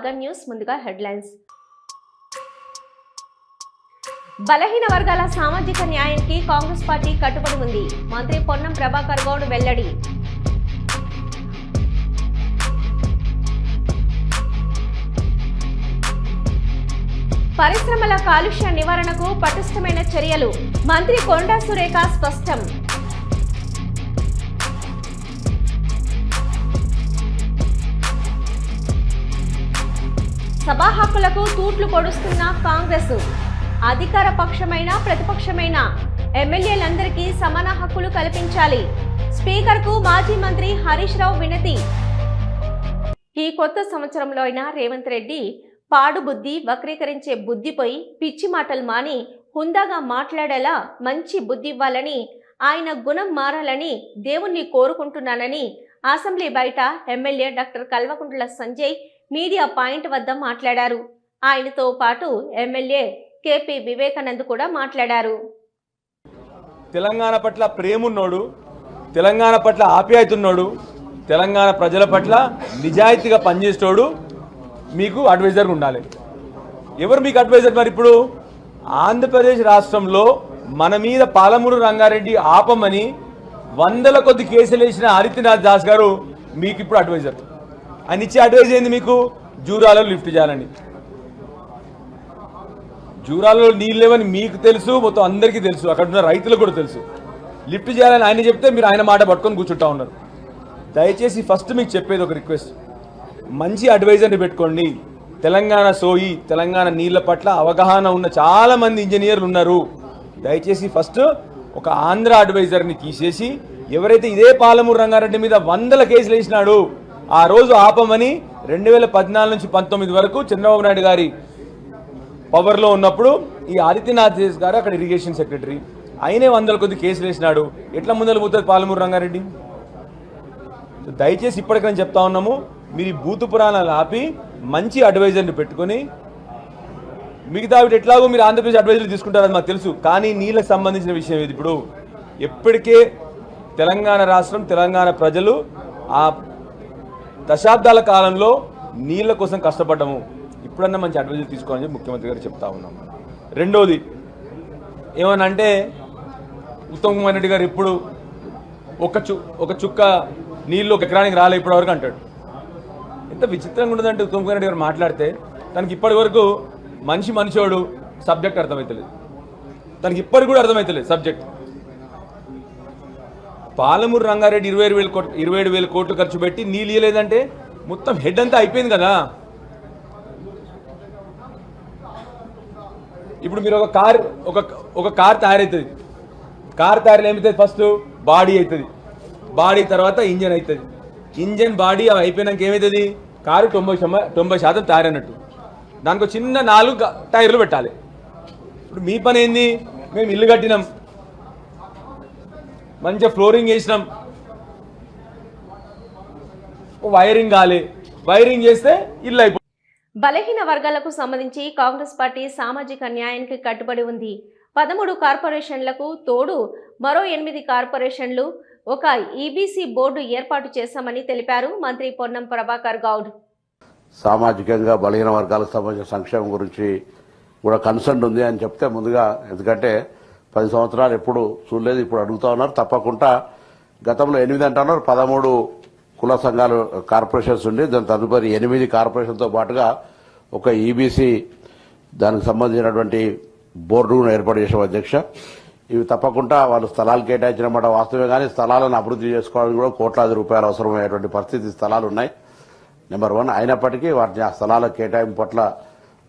Organ news ముందుగా headlines. బలహీన వర్గాల సామాజిక న్యాయానికి కాంగ్రెస్ పార్టీ కట్టుబడి ఉంది. మంత్రి పొన్నం ప్రభాకర్ గౌడ్ వెల్లడి. పరిశ్రమల కాలుష్య నివారణకు పటిష్టమైన చర్యలు. మంత్రి కొండా సురేఖ స్పష్టం. సభా హక్కులకు తూట్లు పొడుస్తున్న కాంగ్రెస్. అధికార పక్షమైన ప్రతిపక్షమైన ఎమ్మెల్యేలందరికీ సమాన హక్కులు కల్పించాలి. స్పీకర్కు మాజీ మంత్రి హరీష్ రావు వినతి. ఈ కొత్త సంవత్సరంలో అయినా రేవంత్ రెడ్డి పాడు బుద్ధి వక్రీకరించే బుద్ధిపోయి పిచ్చి మాటలు మాని హుందాగా మాట్లాడేలా మంచి బుద్ధి ఇవ్వాలని ఆయన గుణం మారాలని దేవుణ్ణి కోరుకుంటున్నానని అసెంబ్లీ బయట MLA doctor Kalvakuntla Sanjay media point వద్ద మాట్లాడారు. ఆయనతో పాటు ఎమ్మెల్యే కేపీ వివేకానంద్ కూడా మాట్లాడారు. తెలంగాణ పట్ల ప్రేమున్నోడు తెలంగాణ పట్ల ఆప్యాయతున్నోడు తెలంగాణ ప్రజల పట్ల నిజాయితీగా పనిచేసేటోడు మీకు అడ్వైజర్గా ఉండాలి. ఎవరు మీకు అడ్వైజర్ మరి ఇప్పుడు? ఆంధ్రప్రదేశ్ రాష్ట్రంలో మన మీద పాలమూరు రంగారెడ్డి ఆపమని వందల కొద్ది కేసులు వేసిన హరితినాథ్ దాస్ గారు మీకు ఇప్పుడు అడ్వైజర్. అని ఇచ్చే అడ్వైజ్ ఏంది మీకు? జూరాలో లిఫ్ట్ చేయాలని జూరాలలో నీళ్ళు లేవని మీకు తెలుసు మొత్తం అందరికీ తెలుసు. అక్కడ ఉన్న రైతులకు కూడా తెలుసు. లిఫ్ట్ చేయాలని ఆయన చెప్తే మీరు ఆయన మాట పట్టుకొని కూర్చుంటా ఉన్నారు. దయచేసి ఫస్ట్ మీకు చెప్పేది ఒక రిక్వెస్ట్ మంచి అడ్వైజర్ని పెట్టుకోండి. తెలంగాణ సోయి తెలంగాణ నీళ్ళ పట్ల అవగాహన ఉన్న చాలా మంది ఇంజనీర్లు ఉన్నారు. దయచేసి ఫస్ట్ ఒక ఆంధ్ర అడ్వైజర్ని తీసేసి ఎవరైతే ఇదే పాలమూరు రంగారెడ్డి మీద వందల కేసులు వేసినాడు ఆ రోజు ఆపమని రెండు వేల పద్నాలుగు నుంచి పంతొమ్మిది వరకు చంద్రబాబు నాయుడు గారి పవర్లో ఉన్నప్పుడు ఈ ఆదిత్యనాథ్ దేశ్ గారు అక్కడ ఇరిగేషన్ సెక్రటరీ. ఆయనే వందల కొద్ది కేసులు వేసినాడు. ఎట్లా ముందలు పోతుంది పాలమూరు రంగారెడ్డి? దయచేసి ఇప్పటికైనా చెప్తా ఉన్నాము మీరు భూతు బూతు పురాణాలు ఆపి మంచి అడ్వైజర్ని పెట్టుకొని మిగతా ఎట్లాగో మీరు ఆంధ్రప్రదేశ్ అడ్వైజర్లు తీసుకుంటారని మాకు తెలుసు కానీ నీళ్ళకి సంబంధించిన విషయం ఇది ఇప్పుడు? ఎప్పటికే తెలంగాణ రాష్ట్రం తెలంగాణ ప్రజలు ఆ దశాబ్దాల కాలంలో నీళ్ళ కోసం కష్టపడ్డాము. ఇప్పుడన్నా మంచి అడ్వైజర్ తీసుకోవాలని చెప్పి ముఖ్యమంత్రి గారు చెప్తా ఉన్నాం. రెండోది ఏమని అంటే ఉత్తమ్ కుమార్ రెడ్డి గారు ఇప్పుడు ఒక చు ఒక చుక్క నీళ్ళు ఒక ఎకరానికి రాలే ఇప్పటివరకు అంటాడు. ఎంత విచిత్రంగా ఉండదంటే ఉత్తమ్ కుమార్ రెడ్డి గారు మాట్లాడితే తనకి ఇప్పటి వరకు మనిషి మనిషోడు సబ్జెక్ట్ అర్థమవుతలేదు తనకి ఇప్పటికి కూడా అర్థమవుతలేదు సబ్జెక్ట్. పాలమూరు రంగారెడ్డి ఇరవై ఏడు వేల కోట్లు ఇరవై ఏడు వేల కోట్లు ఖర్చు పెట్టి నీళ్ళు ఇవ్వలేదంటే మొత్తం హెడ్ అంతా అయిపోయింది కదా. ఇప్పుడు మీరు ఒక కార్ ఒక ఒక కార్ తయారవుతుంది కార్ తయారు ఏమవుతుంది ఫస్ట్? బాడీ అవుతుంది బాడీ తర్వాత ఇంజన్ అవుతుంది ఇంజన్ బాడీ అవి అయిపోయినాక ఏమవుతుంది కారు తొంభై శమ- తొంభై శాతం తయారైనట్టు. దానికి చిన్న నాలుగు టైర్లు పెట్టాలి. ఇప్పుడు మీ పని ఏంది? మేము ఇల్లు కట్టినాం. మంచిగా ఫ్లోరింగ్ వేసినాం ఓ వైరింగ్ కాలే వైరింగ్ చేస్తే ఇల్లు అయిపోతుంది బలహీన వర్గాలకు సంబంధించి కాంగ్రెస్ పార్టీ సామాజిక న్యాయానికి కట్టుబడి ఉంది. పదమూడు కార్పొరేషన్లకు తోడు మరో ఎనిమిది కార్పొరేషన్లు ఒక ఈబీసీ బోర్డు ఏర్పాటు చేశామని తెలిపారు మంత్రి పొన్నం ప్రభాకర్ గౌడ్. సామాజికంగా బలహీన వర్గాలకు సంబంధించిన సంక్షేమం గురించి కూడా కన్సర్న్ ఉంది అని చెప్తే ముందుగా ఎందుకంటే పది సంవత్సరాలు ఎప్పుడు చూడలేదు ఇప్పుడు అడుగుతా ఉన్నారు. తప్పకుండా గతంలో ఎనిమిది అంటున్నారు. పదమూడు కుల సంఘాలు కార్పొరేషన్స్ ఉండి దాని తదుపరి ఎనిమిది కార్పొరేషన్తో పాటుగా ఒక ఈబీసీ దానికి సంబంధించినటువంటి బోర్డును ఏర్పాటు చేసాం అధ్యక్ష. ఇవి తప్పకుండా వాళ్ళు స్థలాలు కేటాయించిన మాట వాస్తవమే కానీ స్థలాలను అభివృద్ధి చేసుకోవడానికి కూడా కోట్లాది రూపాయలు అవసరమయ్యేటువంటి పరిస్థితి స్థలాలు ఉన్నాయి. నెంబర్ వన్ అయినప్పటికీ వాటిని ఆ స్థలాల కేటాయింపు పట్ల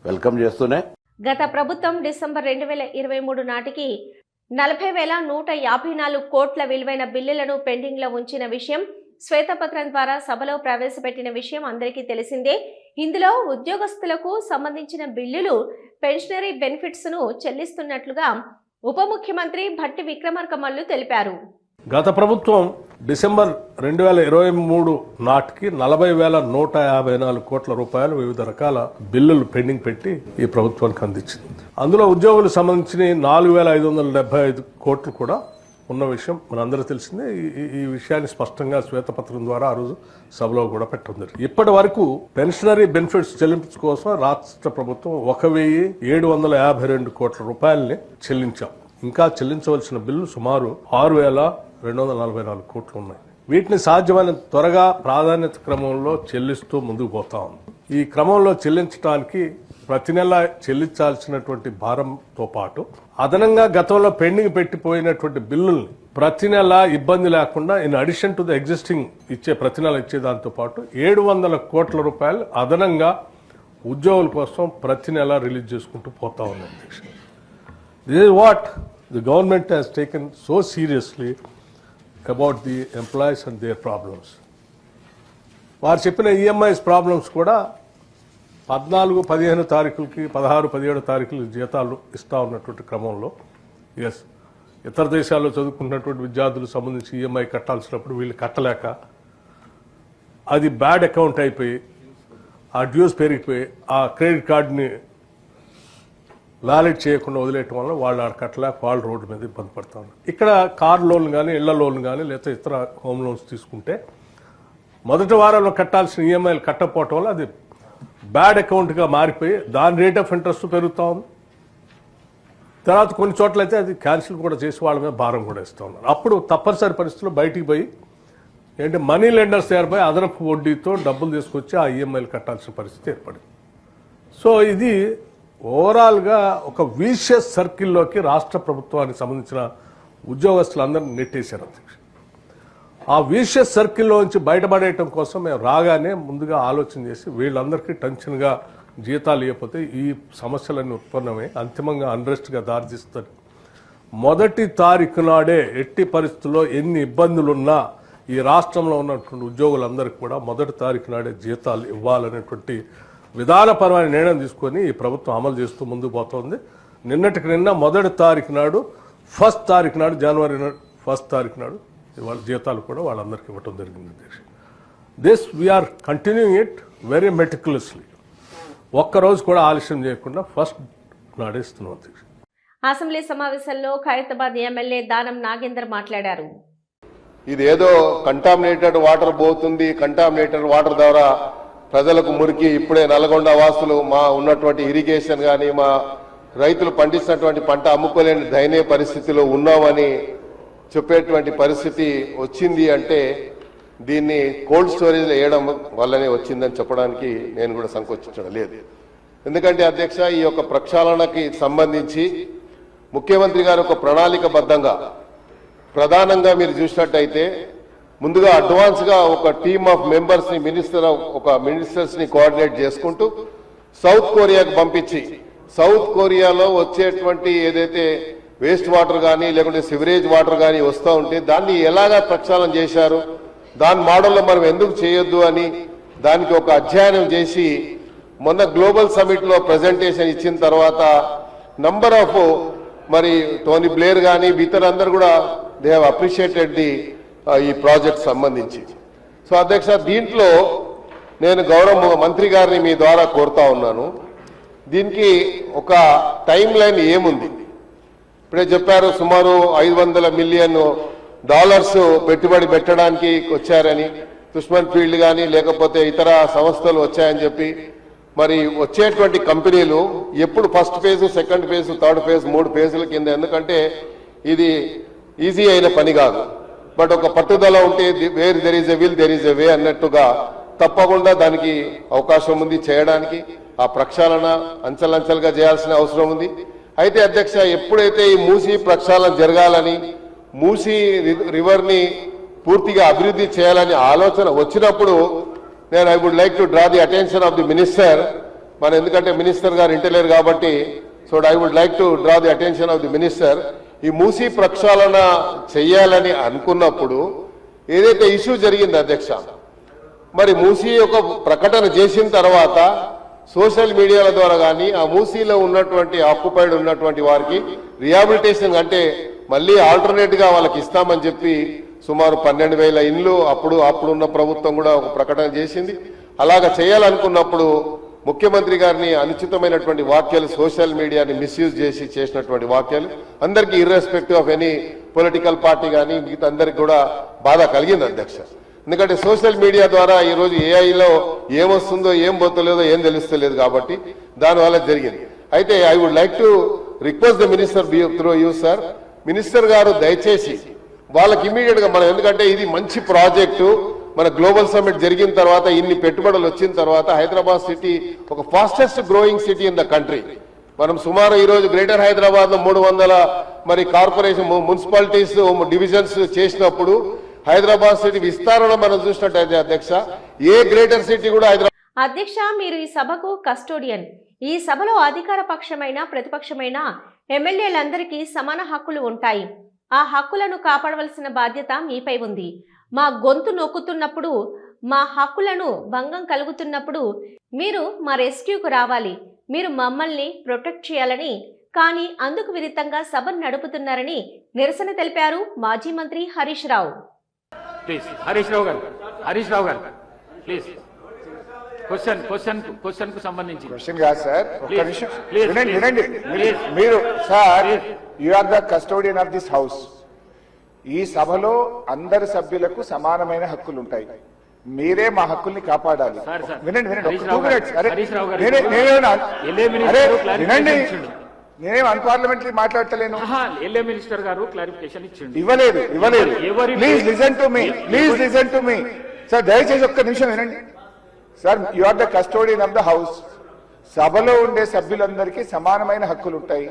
వెల్కమ్ చేస్తూనే గత ప్రభుత్వం డిసెంబర్ రెండు వేల ఇరవై మూడు నాటికి నలభై వేల నూట యాభై నాలుగు కోట్ల విలువైన బిల్లులను పెండింగ్లో ఉంచిన విషయం శ్వేతపత్రం ద్వారా సభలో ప్రవేశపెట్టిన విషయం అందరికీ తెలిసిందే. ఇందులో ఉద్యోగస్తులకు సంబంధించిన బిల్లులు పెన్షనరీ బెనిఫిట్స్ను చెల్లిస్తున్నట్లుగా ఉప ముఖ్యమంత్రి భట్టి విక్రమార్కమల్లు తెలిపారు. గత ప్రభుత్వం డిసెంబర్ రెండు వేల ఇరవై మూడు నాటికి నలభై వేల నూట యాభై నాలుగు కోట్ల రూపాయలు వివిధ రకాల బిల్లులు పెండింగ్ పెట్టి ఈ ప్రభుత్వానికి అందించింది. అందులో ఉద్యోగులకు సంబంధించిన నాలుగు వేల ఐదు వందల డెబ్బై ఐదు కోట్లు కూడా ఉన్న విషయం మనందరూ తెలిసిందే. ఈ- ఈ- విషయాన్ని స్పష్టంగా శ్వేతపత్రం ద్వారా ఆ రోజు సభలో కూడా పెట్టడం ఇప్పటి వరకు పెన్షనరీ బెనిఫిట్స్ చెల్లింపు కోసం రాష్ట్ర ప్రభుత్వం ఒక వెయ్యి ఏడు వందల యాభై రెండు కోట్ల రూపాయలని చెల్లించాం. ఇంకా చెల్లించవలసిన బిల్లు సుమారు ఆరు వేల రెండు వందల నలభై నాలుగు కోట్లు ఉన్నాయి. వీటిని సాధ్యమైన త్వరగా ప్రాధాన్యత క్రమంలో చెల్లిస్తూ ముందుకు పోతా ఉంది. ఈ క్రమంలో చెల్లించడానికి ప్రతి నెల చెల్లించాల్సినటువంటి భారంతో పాటు అదనంగా గతంలో పెండింగ్ పెట్టిపోయినటువంటి బిల్లుల్ని ప్రతి నెల ఇబ్బంది లేకుండా in addition to the existing ఇచ్చే ప్రతి నెల ఇచ్చే దాంతో పాటు ఏడు వందల కోట్ల రూపాయలు అదనంగా ఉద్యోగుల కోసం ప్రతి నెల రిలీజ్ చేసుకుంటూ పోతా ఉంది. This is what the government has taken so seriously about the employees and their problems వారు చెప్పిన ఈఎంఐస్ ప్రాబ్లమ్స్ కూడా పద్నాలుగు పదిహేను తారీఖులకి పదహారు పదిహేడు తారీఖులకి జీతాలు ఇస్తా ఉన్నటువంటి క్రమంలో. ఎస్ ఇతర దేశాల్లో చదువుకుంటున్నటువంటి విద్యార్థులకు సంబంధించి ఈఎంఐ కట్టాల్సినప్పుడు వీళ్ళు కట్టలేక అది బ్యాడ్ అకౌంట్ అయిపోయి ఆ డ్యూస్ పెరిగిపోయి ఆ క్రెడిట్ కార్డుని లాలెట్ చేయకుండా వదిలేయటం వల్ల వాళ్ళు ఆడ వాళ్ళు రోడ్డు మీద ఇబ్బంది పడతా ఉన్నారు. ఇక్కడ కార్ లోన్ కానీ ఇళ్ళ లోన్ కానీ లేకపోతే ఇతర హోమ్ లోన్స్ తీసుకుంటే మొదటి వారంలో కట్టాల్సిన ఈఎంఐలు కట్టకపోవటం వల్ల అది బ్యాడ్ అకౌంట్గా మారిపోయి దాని రేట్ ఆఫ్ ఇంట్రెస్ట్ పెరుగుతూ ఉంది. తర్వాత కొన్ని చోట్ల అయితే అది క్యాన్సిల్ కూడా చేసి వాళ్ళ మీద భారం కూడా ఇస్తూ ఉన్నారు. అప్పుడు తప్పనిసరి పరిస్థితుల్లో బయటికి పోయి ఏంటి మనీ లెండర్స్ ఏర్పడి అదనపు వడ్డీతో డబ్బులు తీసుకొచ్చి ఆ ఈఎంఐలు కట్టాల్సిన పరిస్థితి ఏర్పడింది. సో ఇది ఓవరాల్గా ఒక వీషియస్ సర్కిల్లోకి రాష్ట్ర ప్రభుత్వానికి సంబంధించిన ఉద్యోగస్తులందరినీ నెట్టేశారు అధ్యక్ష. ఆ వీషియస్ సర్కిల్లో నుంచి బయటపడేయటం కోసం మేము రాగానే ముందుగా ఆలోచన చేసి వీళ్ళందరికీ టెన్షన్గా జీతాలు ఇవ్వకపోతే ఈ సమస్యలన్నీ ఉత్పన్నమై అంతిమంగా అన్రెస్ట్గా దారితీస్తుంది మొదటి తారీఖు నాడే ఎట్టి పరిస్థితుల్లో ఎన్ని ఇబ్బందులున్నా ఈ రాష్ట్రంలో ఉన్నటువంటి ఉద్యోగులందరికీ కూడా మొదటి తారీఖు నాడే జీతాలు ఇవ్వాలనేటువంటి విధానపరమైన నిర్ణయం తీసుకొని ఈ ప్రభుత్వం అమలు చేస్తూ ముందుకు పోతోంది. నిన్నటికి నిన్న మొదటి తారీఖు నాడు ఫస్ట్ తారీఖు నాడు జనవరి నాడు ఫస్ట్ తారీఖు నాడు వాళ్ళ జీతాలు కూడా వాళ్ళందరికీ ఇవ్వటం జరిగింది అధ్యక్ష. This we're continuing it very meticulously ఒక్కరోజు కూడా ఆలస్యం చేయకుండా ఫస్ట్ నాడే ఇస్తున్నాం అధ్యక్ష. అసెంబ్లీ సమావేశంలో ఖైరతాబాద్ ఎమ్మెల్యే దానం నాగేందర్ మాట్లాడారు. ఇది ఏదో కంటామినేటెడ్ వాటర్ పోతుంది. కంటామినేటెడ్ వాటర్ ద్వారా ప్రజలకు మురికి ఇప్పుడే నల్గొండ వాసులు మా ఉన్నటువంటి ఇరిగేషన్ కానీ మా రైతులు పండిస్తున్నటువంటి పంట అమ్ముకోలేని దయనీయ పరిస్థితిలో ఉన్నామని చెప్పేటువంటి పరిస్థితి వచ్చింది అంటే దీన్ని కోల్డ్ స్టోరేజ్లో వేయడం వల్లనే వచ్చిందని చెప్పడానికి నేను కూడా సంకోచించడం లేదు. ఎందుకంటే అధ్యక్ష ఈ యొక్క ప్రక్షాళనకి సంబంధించి ముఖ్యమంత్రి గారు ఒక ప్రణాళికబద్ధంగా ప్రధానంగా మీరు చూసినట్టయితే ముందుగా అడ్వాన్స్గా ఒక టీమ్ ఆఫ్ మెంబర్స్ని మినిస్టర్ ఒక మినిస్టర్స్ని కోఆర్డినేట్ చేసుకుంటూ సౌత్ కొరియాకు పంపించి సౌత్ కొరియాలో వచ్చేటువంటి ఏదైతే వేస్ట్ వాటర్ కానీ లేకుంటే సివరేజ్ వాటర్ కానీ వస్తూ ఉంటే దాన్ని ఎలాగా ప్రక్షాళన చేశారు దాని మోడల్లో మనం ఎందుకు చేయొద్దు అని దానికి ఒక అధ్యయనం చేసి మొన్న గ్లోబల్ సమిట్లో ప్రజెంటేషన్ ఇచ్చిన తర్వాత నంబర్ ఆఫ్ మరి టోనీ బ్లేర్ కానీ ఇతరులందరూ కూడా దే హ్యావ్ అప్రిషియేటెడ్ ది ఈ ప్రాజెక్ట్ సంబంధించి. సో అధ్యక్ష దీంట్లో నేను గౌరవ మంత్రి గారిని మీ ద్వారా కోరుతా ఉన్నాను. దీనికి ఒక టైం లైన్ ఏముంది? ఇప్పుడే చెప్పారు సుమారు ఐదు వందల మిలియన్ డాలర్స్ పెట్టుబడి పెట్టడానికి వచ్చారని దుష్మన్ ఫీల్డ్ కానీ లేకపోతే ఇతర సంస్థలు వచ్చాయని చెప్పి. మరి వచ్చేటువంటి కంపెనీలు ఎప్పుడు first phase second phase third phase మూడు ఫేజుల కింద. ఎందుకంటే ఇది ఈజీ అయిన పని కాదు. బట్ ఒక పట్టుదల ఉంటే where there is a will there is a way అన్నట్టుగా తప్పకుండా దానికి అవకాశం ఉంది చేయడానికి. ఆ ప్రక్షాళన అంచెలంచెలుగా చేయాల్సిన అవసరం ఉంది. అయితే అధ్యక్ష ఎప్పుడైతే ఈ మూసి ప్రక్షాళన జరగాలని మూసి రివర్ని పూర్తిగా అభివృద్ధి చేయాలని ఆలోచన వచ్చినప్పుడు నేను I would like to draw the attention of the minister మన ఎందుకంటే మినిస్టర్ గారు ఇంటలేరు కాబట్టి so I would like to draw the attention of the minister ఈ మూసీ ప్రక్షాళన చెయ్యాలని అనుకున్నప్పుడు ఏదైతే ఇష్యూ జరిగింది అధ్యక్ష మరి మూసీ యొక్క ప్రకటన చేసిన తర్వాత సోషల్ మీడియాల ద్వారా కానీ ఆ మూసీలో ఉన్నటువంటి ఆక్యుపైడ్ ఉన్నటువంటి వారికి రిహాబిలిటేషన్ అంటే మళ్ళీ ఆల్టర్నేట్గా వాళ్ళకి ఇస్తామని చెప్పి సుమారు పన్నెండు వేల ఇండ్లు అప్పుడు అప్పుడున్న ప్రభుత్వం కూడా ఒక ప్రకటన చేసింది. అలాగ చేయాలనుకున్నప్పుడు ముఖ్యమంత్రి గారిని అనుచితమైనటువంటి వాక్యాలు సోషల్ మీడియాని మిస్యూజ్ చేసి చేసినటువంటి వాక్యాలు అందరికీ irrespective of any political party కానీ మిగతా అందరికి కూడా బాధ కలిగింది అధ్యక్ష. ఎందుకంటే సోషల్ మీడియా ద్వారా ఈ రోజు ఏఐలో ఏమొస్తుందో ఏం పోతలేదో ఏం తెలుస్తలేదు కాబట్టి దానివల్ల జరిగింది. అయితే I would like to request the minister be through you sir minister గారు దయచేసి వాళ్ళకి ఇమీడియట్గా మనం ఎందుకంటే ఇది మంచి ప్రాజెక్టు మన గ్లోబల్ సమ్మిట్ జరిగిన తర్వాత ఇన్ని పెట్టుబడులు వచ్చిన తర్వాత హైదరాబాద్ సిటీ ఒక fastest growing city in the country. మనం సుమారు ఈరోజు గ్రేటర్ హైదరాబాద్లో మూడు వందల మరి కార్పొరేషన్ మున్సిపాలిటీస్ డివిజన్స్ చేసినప్పుడు హైదరాబాద్ సిటీ విస్తరణ మనం చూసినట్టయితే అధ్యక్ష ఏ గ్రేటర్ సిటీ కూడా హైదరాబాద్ అధ్యక్ష మీరు ఈ సభకు కస్టోడియన్. ఈ సభలో అధికార పక్షమైన ప్రతిపక్షమైన ఎమ్మెల్యేలందరికీ సమాన హక్కులు ఉంటాయి. ఆ హక్కులను కాపాడవలసిన బాధ్యత మీపై ఉంది. మా గొంతు నొక్కుతున్నప్పుడు మా హక్కులను భంగం కలుగుతున్నప్పుడు మీరు మా రెస్క్యూకు రావాలి. మీరు మమ్మల్ని ప్రొటెక్ట్ చేయాలని కానీ అందుకు విరుద్ధంగా సభను నడుపుతున్నారని నిరసన తెలిపారు మాజీ మంత్రి హరీష్ రావు. ప్లీజ్ హరీష్ రావు గారు హరీష్ రావు గారు ప్లీజ్ క్వశ్చన్ క్వశ్చన్ క్వశ్చన్కు సంబంధించి. క్వశ్చన్ కాదు సార్ ఒక్క Please, నిమిషం. please, వినండి please, వినండి. please. మీరు sir Please. You are the custodian of this house ఈ సభలో అందరి సభ్యులకు సమానమైన హక్కులు ఉంటాయి మీరే మా హక్కుల్ని కాపాడాలి. వినండి వినండి. వినండి. ఇచ్చిండు. నేనేం అన్పార్లమెంటరీ మాట్లాడతలేను. ఆహా, ఎల్ఏ మినిస్టర్ గారు క్లారిఫికేషన్ ఇచ్చిండు. ఇవ్వలేదు ఇవ్వలేదు. Please listen to me please listen to me sir దయచేసి ఒక్క నిమిషం వినండి. Sir you are the custodian of the house సభలో ఉండే సభ్యులందరికీ సమానమైన హక్కులు ఉంటాయి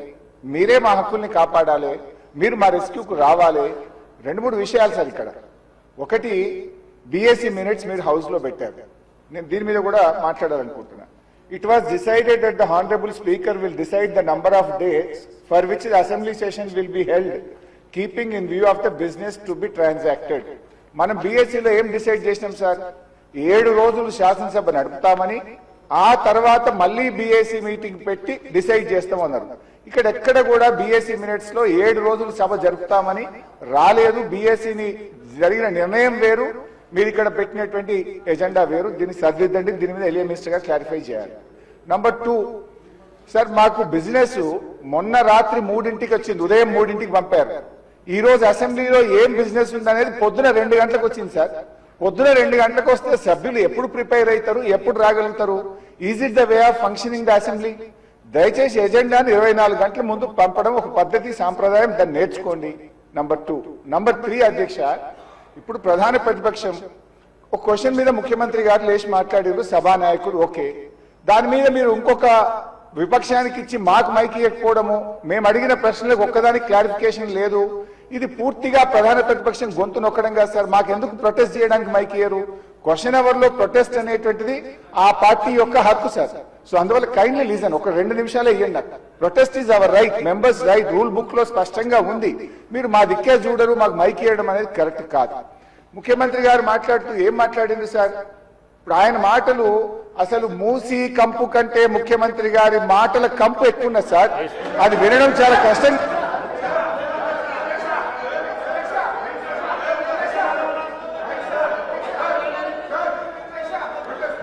మీరే మా హక్కుల్ని కాపాడాలి. మీరు మా రెస్క్యూకు రావాలి. రెండు మూడు విషయాలు సార్ ఇక్కడ. ఒకటి బిఎస్సి మినిట్స్ మీరు హౌస్లో పెట్టారు. నేను దీని మీద కూడా మాట్లాడాలనుకుంటున్నా. It was decided that the honourable speaker will decide the number of days for which the assembly session will be held keeping in view of the business to be transacted మనం బీఎస్సీలో ఏం డిసైడ్ చేసినాం sir? ఏడు రోజులు శాసనసభ నడుపుతామని ఆ తర్వాత మళ్ళీ బీఏసీ మీటింగ్ పెట్టి డిసైడ్ చేస్తామన్నారు. ఇక్కడ ఎక్కడ కూడా బీఎస్సీ మినిట్స్లో ఏడు రోజులు సభ జరుపుతామని రాలేదు. బీఎస్సీని జరిగిన నిర్ణయం వేరు. మీరు ఇక్కడ పెట్టినటువంటి ఎజెండా వేరు. దీన్ని సరిదిద్దండి. దీని మీద ఎలియా మినిస్టర్ గారు క్లారిఫై చేయాలి. నంబర్ టూ సార్ మాకు బిజినెస్ మొన్న రాత్రి మూడింటికి వచ్చింది. ఉదయం మూడింటికి పంపారు. ఈ రోజు అసెంబ్లీలో ఏం బిజినెస్ ఉందనేది పొద్దున రెండు గంటలకు వచ్చింది సార్ పొద్దున రెండు గంటలకు వస్తే సభ్యులు ఎప్పుడు ప్రిపేర్ అవుతారు? ఎప్పుడు రాగలుగుతారు? Is it the way of functioning the assembly దయచేసి ఎజెండాను ఇరవై నాలుగు గంటల ముందు పంపడం ఒక పద్ధతి సాంప్రదాయం దాన్ని నేర్చుకోండి. నంబర్ టూ నంబర్ త్రీ అధ్యక్ష ఇప్పుడు ప్రధాన ప్రతిపక్షం. ఒక క్వశ్చన్ మీద ముఖ్యమంత్రి గారు లేచి మాట్లాడారు సభానాయకుడు ఓకే. దాని మీద మీరు ఇంకొక విపక్షానికి ఇచ్చి మాకు మైకి ఇవ్వకపోవడము మేము అడిగిన ప్రశ్నలకు ఒక్కదానికి క్లారిఫికేషన్ లేదు. ఇది పూర్తిగా ప్రధాన ప్రతిపక్షం గొంతు నొక్కడం కాదు సార్ మాకెందుకు ప్రొటెస్ట్ చేయడానికి మైక్ ఇయ్యరు? క్వశ్చన్ అవర్లో ప్రొటెస్ట్ అనేటువంటిది ఆ పార్టీ యొక్క హక్కు సార్. సో అందువల్ల కైండ్లీ లీజన్ ఒక రెండు నిమిషాలే ఇవ్వండి protest is our right members right rule బుక్లో స్పష్టంగా ఉంది. మీరు మా దిక్కే చూడరు మాకు మైక్ ఇవ్వడం అనేది కరెక్ట్ కాదు. ముఖ్యమంత్రి గారు మాట్లాడుతూ ఏం మాట్లాడింది సార్? ఇప్పుడు ఆయన మాటలు అసలు మూసి కంపు కంటే ముఖ్యమంత్రి గారి మాటల కంపు ఎక్కువ ఉన్నది సార్. అది వినడం చాలా కష్టం.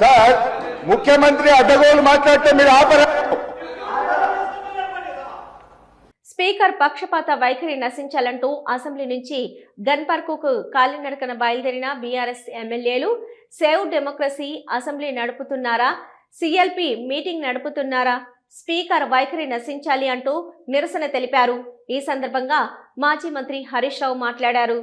సార్ ముఖ్యమంత్రి అడ్డగోలు మాట్లాడితే మీరు ఆపరా? స్పీకర్ పక్షపాత వైఖరి నశించాలంటూ అసెంబ్లీ నుంచి గన్ పార్కుకు కాలినడకన బయలుదేరిన బీఆర్ఎస్ ఎమ్మెల్యేలు సేవ్ డెమోక్రసీ అసెంబ్లీ నడుపుతున్నారా? సిఎల్పి మీటింగ్ నడుపుతున్నారా? స్పీకర్ వైఖరి నశించాలి అంటూ నిరసన తెలిపారు. ఈ సందర్భంగా మాజీ మంత్రి హరీష్ రావు మాట్లాడారు.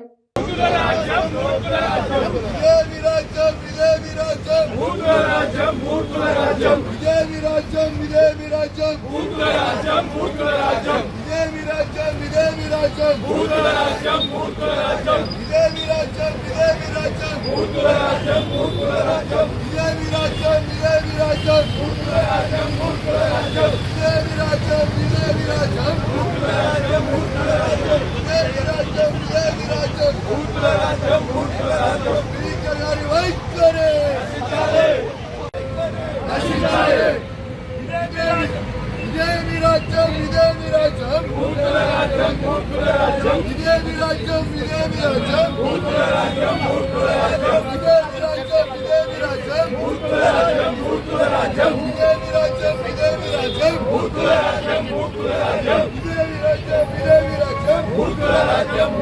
రాజ్యం మూర్ఖుల రాజ్యం ఇదే విరాజ్యం ఇదే విరాజ్యం మూర్ఖుల రాజ్యం మూర్ఖుల రాజ్యం ఇదే విరాజ్యం ఇదే విరాజ్యం మూర్ఖుల రాజ్యం మూర్ఖుల రాజ్యం ఇదే విరాజ్యం ఇదే విరాజ్యం మూర్ఖుల రాజ్యం మూర్ఖుల రాజ్యం ఇదే విరాజ్యం ఇదే విరాజ్యం మూర్ఖుల రాజ్యం మూర్ఖుల రాజ్యం ఇదే విరాజ్యం ఇదే విరాజ్యం మూర్ఖుల రాజ్యం మూర్ఖుల రాజ్యం ఇదే విరాజ్యం ఇదే విరాజ్యం మూర్ఖుల రాజ్యం మూర్ఖుల రాజ్యం ఇదే విరాజ్యం ராஜ்யம் கூட்டுல ராஜ்யம் கூட்டுல ராஜ்யம் பிரிக்கலாரி வைக்கரே நசித்தாரே நசித்தாரே இதே விராஜ்யம் இதே விராஜ்யம் கூட்டுல ராஜ்யம் கூட்டுல ராஜ்யம் இதே விராஜ்யம் இதே விராஜ்யம் கூட்டுல ராஜ்யம் கூட்டுல ராஜ்யம் இதே விராஜ்யம் இதே விராஜ்யம் கூட்டுல ராஜ்யம் கூட்டுல ராஜ்யம் இதே விராஜ்யம் இதே விராஜ்யம் கூட்டுல ராஜ்யம் கூட்டுல ராஜ்யம் విరాజం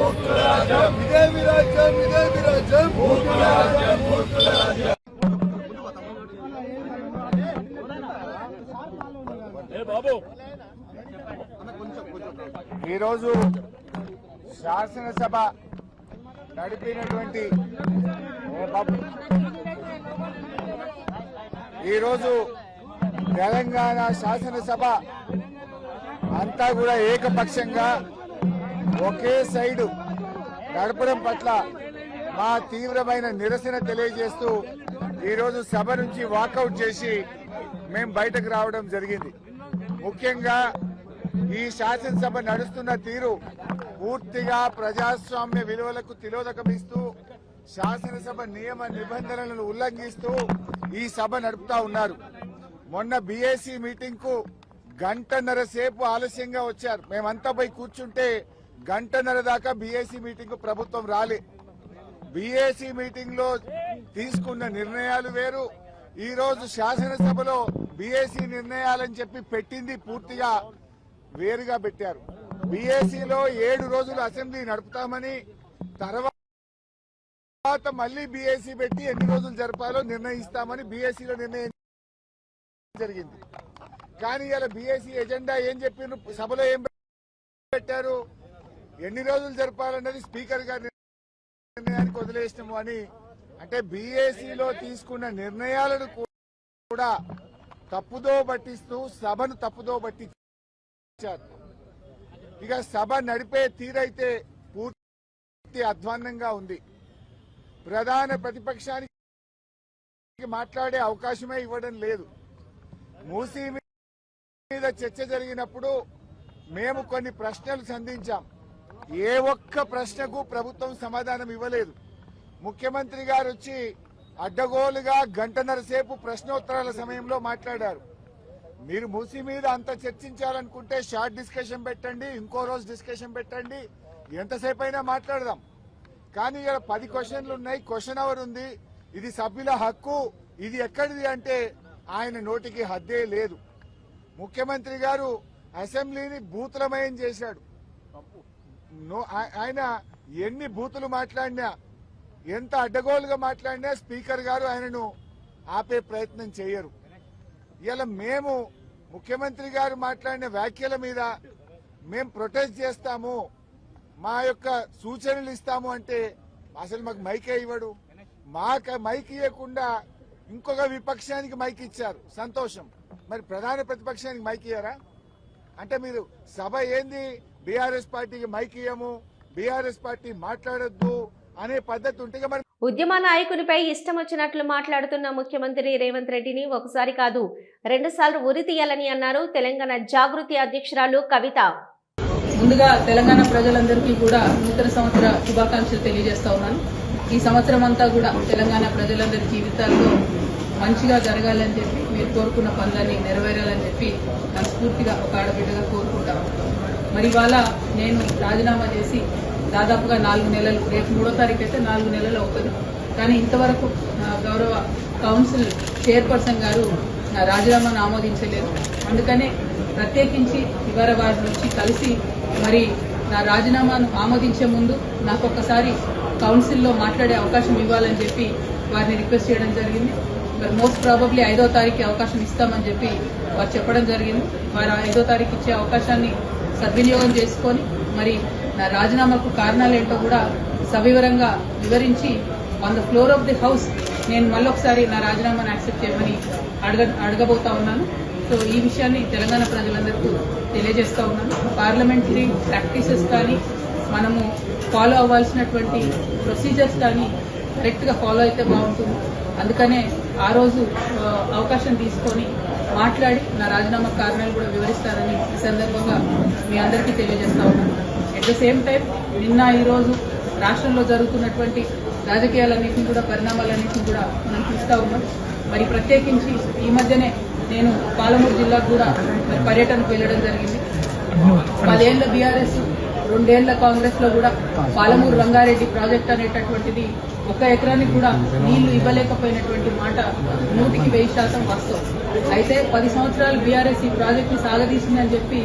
ఈరోజు శాసనసభ నడిపినటువంటి ఈరోజు తెలంగాణ శాసనసభ అంతా కూడా ఏకపక్షంగా ఒకే సైడు నడపడం పట్ల మా తీవ్రమైన నిరసన తెలియజేస్తూ ఈరోజు సభ నుంచి వాకౌట్ చేసి మేము బయటకు రావడం జరిగింది. ముఖ్యంగా ఈ శాసనసభ నడుస్తున్న తీరు పూర్తిగా ప్రజాస్వామ్య విలువలకు తిలోదకమిస్తూ శాసనసభ నియమ నిబంధనలను ఉల్లంఘిస్తూ ఈ సభ నడుపుతా ఉన్నారు. మొన్న బీఏసీ మీటింగ్కు గంటన్నర సేపు ఆలస్యంగా వచ్చారు. మేమంతా పోయి కూర్చుంటే గంటన్నర దాకా బీఏసీ మీటింగ్ ప్రభుత్వం రాలే. బీఏసీ మీటింగ్లో తీసుకున్న నిర్ణయాలు వేరు. ఈ రోజు శాసనసభలో బీఏసీ నిర్ణయాలని చెప్పి పెట్టింది పూర్తిగా వేరుగా పెట్టారు. బీఏసీలో ఏడు రోజులు అసెంబ్లీ నడుపుతామని తర్వాత మళ్ళీ బీఏసీ పెట్టి ఎన్ని రోజులు జరపాలో నిర్ణయిస్తామని బీఏసీలో నిర్ణయం జరిగింది. కానీ ఇలా బీఏసీ ఎజెండా ఏం చెప్పిన సభలో ఏం పెట్టారు? ఎన్ని రోజులు జరపాలన్నది స్పీకర్ గారి నిర్ణయానికి వదిలేసినాము అని. అంటే బీఏసీలో తీసుకున్న నిర్ణయాలను కూడా తప్పుదో పట్టిస్తూ సభను తప్పుదో పట్టించారు. ఇక సభ నడిపే తీరైతే పూర్తి అధ్వాన్నంగా ఉంది. ప్రధాన ప్రతిపక్షానికి మాట్లాడే అవకాశమే ఇవ్వడం లేదు. మూసీ మీద చర్చ జరిగినప్పుడు మేము కొన్ని ప్రశ్నలు సంధించాం. ఏ ఒక్క ప్రశ్నకు ప్రభుత్వం సమాధానం ఇవ్వలేదు. ముఖ్యమంత్రి గారు వచ్చి అడ్డగోలుగా గంటన్నర సేపు ప్రశ్నోత్తరాల సమయంలో మాట్లాడారు. మీరు మూసి మీద అంత చర్చించాలనుకుంటే షార్ట్ డిస్కషన్ పెట్టండి ఇంకో రోజు డిస్కషన్ పెట్టండి ఎంతసేపు అయినా మాట్లాడదాం. కానీ ఇక్కడ పది క్వశ్చన్లు ఉన్నాయి క్వశ్చన్ అవర్ ఉంది ఇది సభ్యుల హక్కు ఇది ఎక్కడిది అంటే ఆయన నోటికి హద్దే లేదు. ముఖ్యమంత్రి గారు అసెంబ్లీని భూతలమయం చేశాడు. ఆయన ఎన్ని బూతులు మాట్లాడినా ఎంత అడ్డగోలుగా మాట్లాడినా స్పీకర్ గారు ఆయనను ఆపే ప్రయత్నం చేయరు. ఇలా మేము ముఖ్యమంత్రి గారు మాట్లాడిన వ్యాఖ్యల మీద మేము ప్రొటెస్ట్ చేస్తాము మా యొక్క సూచనలు ఇస్తాము అంటే అసలు మాకు మైకే ఇవ్వడు. మాకు మైక్ ఇవ్వకుండా ఇంకొక విపక్షానికి మైక్ ఇచ్చారు. సంతోషం. మరి ప్రధాన ప్రతిపక్షానికి మైక్ ఇయ్యారా? అంటే మీరు సభ ఏంది? బీఆర్ఎస్ పార్టీకి మైక్ ఇయ్యము బీఆర్ఎస్ పార్టీ మాట్లాడొద్దు అనే పద్ధతి ఉంటే మరి ఉద్యమ నాయకునిపై ఇష్టం వచ్చినట్లు మాట్లాడుతున్న ముఖ్యమంత్రి రేవంత్ రెడ్డిని ఒకసారి కాదు రెండుసార్లు ఉరి తీయాలని అన్నారు తెలంగాణ జాగృతి అధ్యక్షురాలు కవిత. ముందుగా తెలంగాణ ప్రజలందరికీ కూడా నూతన సంవత్సర శుభాకాంక్షలు తెలియజేస్తా ఉన్నాను. ఈ సంవత్సరం అంతా కూడా తెలంగాణ ప్రజలందరి జీవితాల్లో మంచిగా జరగాలని చెప్పి మీరు కోరుకున్న పనులన్నీ నెరవేరాలని చెప్పి మనస్ఫూర్తిగా ఒక ఆడబిడ్డగా కోరుకుంటాను మరి ఇవాళ నేను రాజీనామా చేసి దాదాపుగా నాలుగు నెలలు రేపు మూడో తారీఖు అయితే నాలుగు నెలలు అవుతుంది. కానీ ఇంతవరకు నా గౌరవ కౌన్సిల్ చైర్పర్సన్ గారు నా రాజీనామాను ఆమోదించలేదు. అందుకనే ప్రత్యేకించి ఇవాళ వారి నుంచి కలిసి మరి నా రాజీనామాను ఆమోదించే ముందు నాకు ఒక్కసారి కౌన్సిల్లో మాట్లాడే అవకాశం ఇవ్వాలని చెప్పి వారిని రిక్వెస్ట్ చేయడం జరిగింది. మరి మోస్ట్ ప్రాబబ్లీ ఐదో తారీఖు అవకాశం ఇస్తామని చెప్పి వారు చెప్పడం జరిగింది. వారు ఐదో తారీఖు ఇచ్చే అవకాశాన్ని సద్వినియోగం చేసుకొని మరి నా రాజీనామాకు కారణాలు ఏంటో కూడా సవివరంగా వివరించి on the floor of the house నేను మళ్ళొకసారి నా రాజీనామాను యాక్సెప్ట్ చేయమని అడగ అడగబోతా ఉన్నాను. సో ఈ విషయాన్ని తెలంగాణ ప్రజలందరికీ తెలియజేస్తూ ఉన్నాను. పార్లమెంటరీ ప్రాక్టీసెస్ కానీ మనము ఫాలో అవ్వాల్సినటువంటి ప్రొసీజర్స్ కానీ కరెక్ట్గా ఫాలో అయితే బాగుంటుంది. అందుకనే ఆ రోజు అవకాశం తీసుకొని మాట్లాడి నా రాజీనామా కారణాలు కూడా వివరిస్తారని ఈ సందర్భంగా మీ అందరికీ తెలియజేస్తా ఉన్నాను. అట్ ద సేమ్ టైం నిన్న ఈరోజు రాష్ట్రంలో జరుగుతున్నటువంటి రాజకీయాలన్నింటినీ కూడా పరిణామాలన్నింటినీ కూడా మనం చూస్తూ ఉన్నాం. మరి ప్రత్యేకించి ఈ మధ్యనే నేను పాలమూరు జిల్లాకు కూడా మరి పర్యటనకు వెళ్ళడం జరిగింది. పదేళ్ళ బీఆర్ఎస్ రెండేళ్ళ కాంగ్రెస్లో కూడా పాలమూరు రంగారెడ్డి ప్రాజెక్ట్ అనేటటువంటిది ఒక ఎకరానికి కూడా నీళ్ళు ఇవ్వలేకపోయినటువంటి మాట నూటికి వెయ్యి శాతం వాస్తవం. అయితే పది సంవత్సరాలు బీఆర్ఎస్ ఈ ప్రాజెక్టు సాగదీసిందని చెప్పి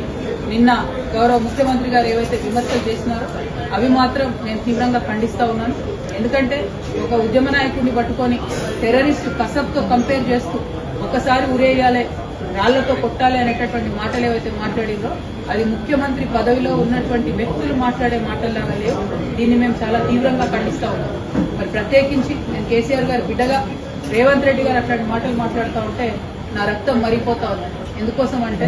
నిన్న గౌరవ ముఖ్యమంత్రి గారు ఏవైతే విమర్శలు చేసినారో అవి మాత్రం నేను తీవ్రంగా ఖండిస్తూ ఉన్నాను. ఎందుకంటే ఒక ఉద్యమ నాయకుడిని పట్టుకొని టెర్రరిస్ట్ కసబ్తో కంపేర్ చేస్తూ ఒకసారి ఉరేయాలి రాళ్ళతో కొట్టాలి అనేటటువంటి మాటలు ఏవైతే మాట్లాడిందో అది ముఖ్యమంత్రి పదవిలో ఉన్నటువంటి వ్యక్తులు మాట్లాడే మాటల్లాగా లేవు. దీన్ని మేము చాలా తీవ్రంగా ఖండిస్తా ఉన్నాం. మరి ప్రత్యేకించి నేను కేసీఆర్ గారు బిడ్డగా రేవంత్ రెడ్డి గారు అట్లాంటి మాటలు మాట్లాడుతూ ఉంటే నా రక్తం మరిపోతా ఉంది ఎందుకోసం అంటే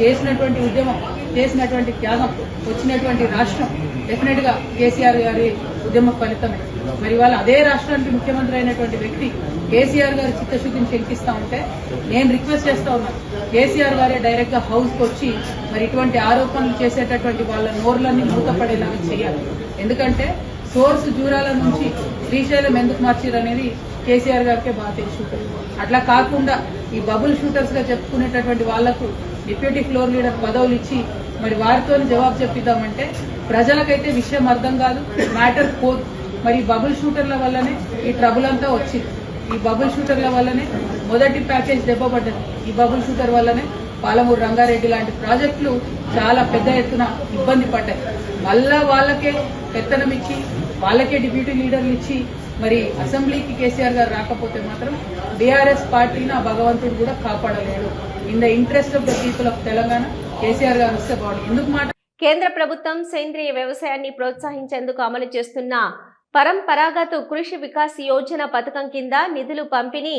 చేసినటువంటి ఉద్యమం చేసినటువంటి త్యాగం వచ్చినటువంటి రాష్ట్రం డెఫినెట్గా కేసీఆర్ గారి ఉద్యమ ఫలితమే. మరి వాళ్ళ అదే రాష్ట్రానికి ముఖ్యమంత్రి అయినటువంటి వ్యక్తి కేసీఆర్ గారి చిత్తశుద్ధిని శంకిస్తా ఉంటే నేను రిక్వెస్ట్ చేస్తా ఉన్నాను కేసీఆర్ గారే డైరెక్ట్గా హౌస్కు వచ్చి మరి ఇటువంటి ఆరోపణలు చేసేటటువంటి వాళ్ళ నోర్లన్నీ మూతపడేలాగా చేయాలి. ఎందుకంటే సోర్స్ జూరాల నుంచి శ్రీశైలం ఎందుకు మార్చారు అనేది కేసీఆర్ గారికే బాగా తెలిసి. అట్లా కాకుండా ఈ బబుల్ షూటర్స్గా చెప్పుకునేటటువంటి వాళ్ళకు డిప్యూటీ ఫ్లోర్ లీడర్ పదవులు ఇచ్చి మరి వారితో జవాబు చెప్పిద్దామంటే ప్రజలకైతే విషయం అర్థం కాదు. మ్యాటర్ పోదు మరి బబుల్ షూటర్ల వల్లనే ఈ ట్రబుల్ అంతా వచ్చింది. ఈ బబుల్ షూటర్ల వల్లనే మొదటి ప్యాకేజ్ దెబ్బపడ్డది. ఈ బబుల్ షూటర్ వల్లనే పాలమూరు రంగారెడ్డి లాంటి ప్రాజెక్టులు చాలా పెద్ద ఎత్తున ఇబ్బంది పడ్డాయి. మళ్ళా వాళ్ళకే పెత్తనం ఇచ్చి వాళ్ళకే డిప్యూటీ లీడర్లు ఇచ్చి మరి అసెంబ్లీకి కేసీఆర్ గారు రాకపోతే మాత్రం బీఆర్ఎస్ పార్టీని ఆ భగవంతుడు కూడా కాపాడలేడు. In the interest of the people of Telangana KCR గారు వస్తే బాగుంది ఎందుకు మాట? కేంద్ర ప్రభుత్వం సేంద్రియ వ్యవసాయాన్ని ప్రోత్సహించేందుకు అమలు చేస్తున్న పరంపరాగత కృషి వికాస్ యోజన పథకం కింద నిధులు పంపిణీ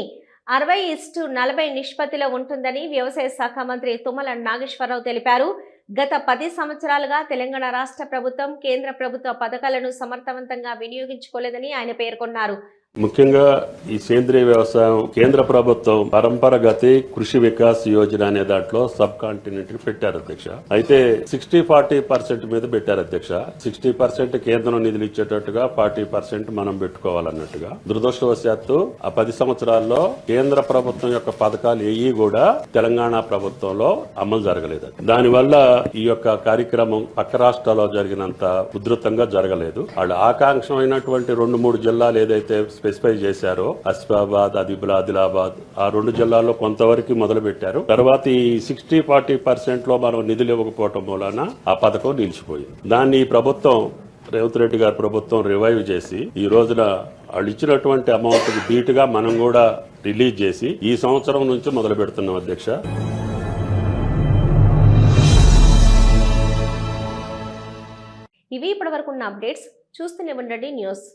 అరవై ఇస్టు నలభై నిష్పత్తిలో ఉంటుందని వ్యవసాయ శాఖ మంత్రి తుమ్మల నాగేశ్వరరావు తెలిపారు. గత పది సంవత్సరాలుగా తెలంగాణ రాష్ట్ర ప్రభుత్వం కేంద్ర ప్రభుత్వ పథకాలను సమర్థవంతంగా వినియోగించుకోలేదని ఆయన పేర్కొన్నారు. ముఖ్యంగా ఈ సేంద్రియ వ్యవసాయం కేంద్ర ప్రభుత్వం పరంపరగతి కృషి వికాస్ యోజన అనే దాంట్లో సబ్ కాంటినెంట్ పెట్టారు అధ్యక్ష. అయితే సిక్స్టీ ఫార్టీ పర్సెంట్ మీద పెట్టారు అధ్యక్ష. సిక్స్టీ పర్సెంట్ కేంద్రం నిధులు ఇచ్చేటట్టుగా ఫార్టీ పర్సెంట్ మనం పెట్టుకోవాలన్నట్టుగా. దురదృష్టవశాత్తు ఆ పది సంవత్సరాల్లో కేంద్ర ప్రభుత్వం యొక్క పథకాలు ఏవి కూడా తెలంగాణ ప్రభుత్వంలో అమలు జరగలేదు. దానివల్ల ఈ యొక్క కార్యక్రమం పక్క రాష్ట్రాల్లో జరిగినంత ఉధృతంగా జరగలేదు. వాళ్ళు ఆకాంక్షమైనటువంటి రెండు మూడు జిల్లాలు ఏదైతే స్పెసిఫై చేశారో అసిఫాబాద్ అదిబుల్ ఆదిలాబాద్ ఆ రెండు జిల్లాల్లో కొంతవరకు మొదలు పెట్టారు తర్వాత ఈ సిక్స్టీ ఫార్టీ పర్సెంట్లో మనం నిధులు ఇవ్వకపోవటం మూలన ఆ పథకం నిలిచిపోయింది. దాన్ని ఈ ప్రభుత్వం రేవంత్ రెడ్డి గారి ప్రభుత్వం రివైవ్ చేసి ఈ రోజున వాళ్ళు ఇచ్చినటువంటి అమౌంట్ బీటుగా మనం కూడా రిలీజ్ చేసి ఈ సంవత్సరం నుంచి మొదలు పెడుతున్నాం అధ్యక్ష. ఇవి ఇప్పటివరకు ఉన్న అప్డేట్స్ చూస్తూనే ఉండండి న్యూస్.